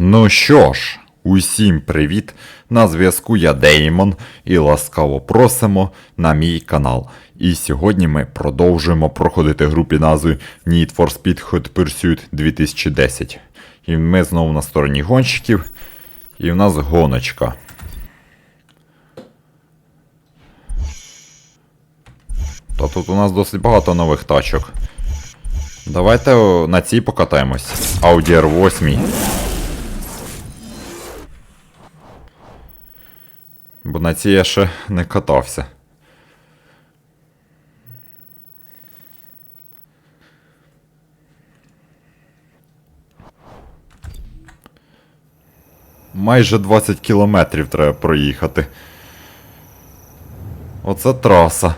Ну що ж, усім привіт! На зв'язку я Деймон і ласкаво просимо на мій канал. І сьогодні ми продовжуємо проходити гру під назвою Need for Speed Hot Pursuit 2010. І ми знову на стороні гонщиків. І в нас гоночка. Та тут у нас досить багато нових тачок. Давайте на цій покатаємось. Audi R8. Бо на цій я ще не катався. Майже 20 кілометрів треба проїхати. Оце траса.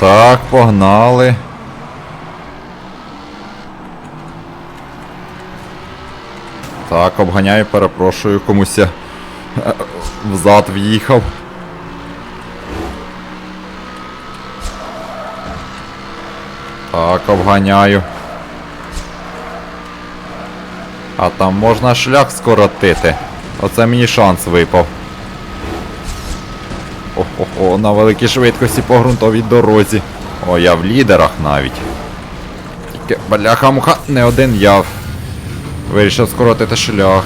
Так, погнали. Так, обганяю, перепрошую, комусь я е, взад в'їхав. Так, обганяю. А там можна шлях скоротити. Оце мені шанс випав. О-хо-хо, на великій швидкості по ґрунтовій дорозі. О, я в лідерах навіть. Тільки бляха-муха, не один я. Вирішив скоротити шлях.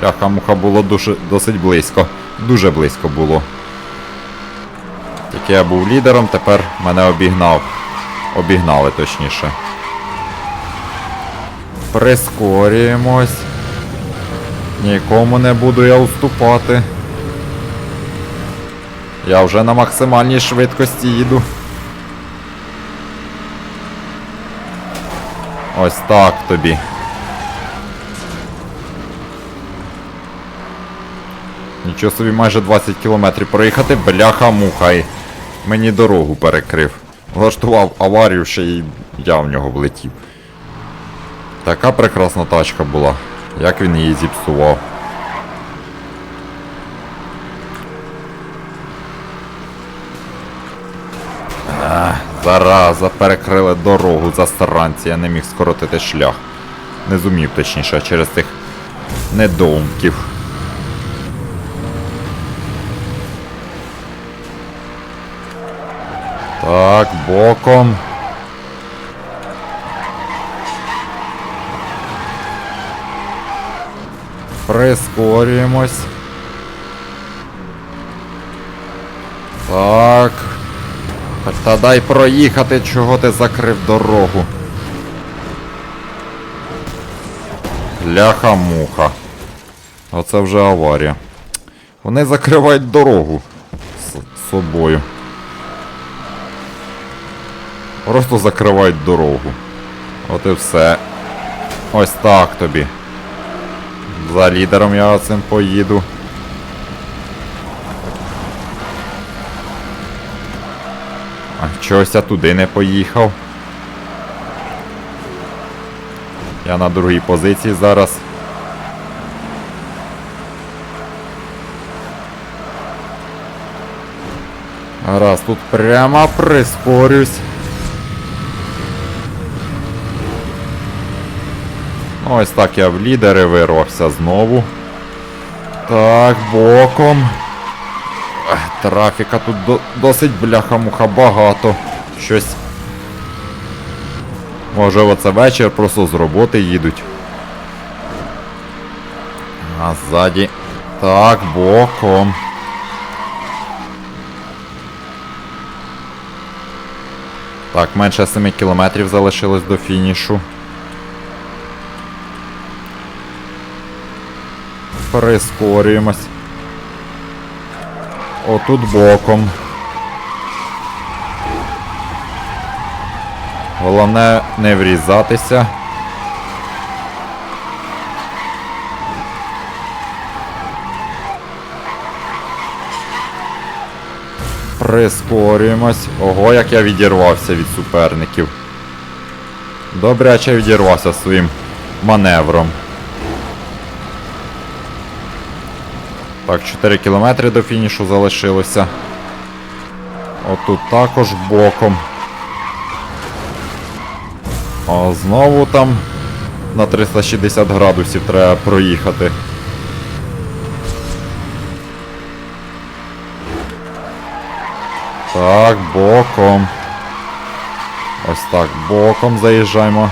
Бляха-муха було дуже, досить близько. Дуже близько було. Тільки я був лідером, тепер мене обігнав. Обігнали точніше. Прискорюємось. Нікому не буду я уступати. Я вже на максимальній швидкості їду. Ось так тобі. Нічого собі майже 20 кілометрів проїхати, бляха-муха. й Мені дорогу перекрив. Влаштував аварію ще й я в нього влетів. Така прекрасна тачка була. Як він її зіпсував. Зараза, перекрили дорогу засранці, я не міг скоротити шлях. Не зумів точніше через тих недоумків. Так, боком. Прискорюємось. Так. Та дай проїхати, чого ти закрив дорогу. Ляха-муха. Оце вже аварія. Вони закривають дорогу з собою. Просто закривають дорогу. От і все. Ось так тобі. За лідером я цим поїду. А чогось я туди не поїхав. Я на другій позиції зараз. Раз, тут прямо прискорюсь. Ось так я в лідери вирвався знову. Так, боком. Трафіка тут до, досить бляха-муха багато. Щось. Може оце вечір просто з роботи їдуть. А ззаді. Так, боком. Так, менше 7 кілометрів залишилось до фінішу. Прискорюємось. Отут боком. Головне не врізатися. Прискорюємось. Ого, як я відірвався від суперників. Добряче відірвався своїм маневром. Так, 4 кілометри до фінішу залишилося. Отут також боком. А знову там на 360 градусів треба проїхати. Так, боком. Ось так, боком заїжджаємо.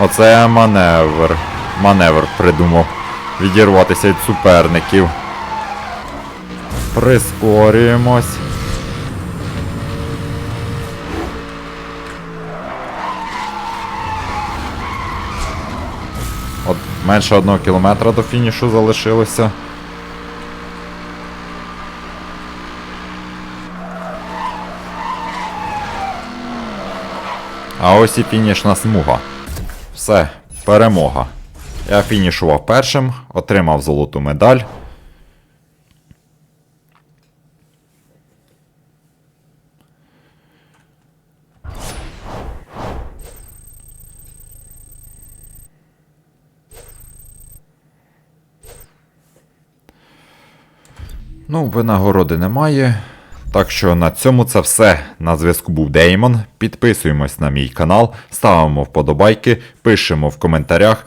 Оце маневр. Маневр придумав. Відірватися від суперників. Прискорюємось. От менше одного кілометра до фінішу залишилося. А ось і фінішна смуга. Все, перемога. Я фінішував першим, отримав золоту медаль. Ну, винагороди немає. Так що на цьому це все. На зв'язку був Деймон. Підписуємось на мій канал, ставимо вподобайки, пишемо в коментарях.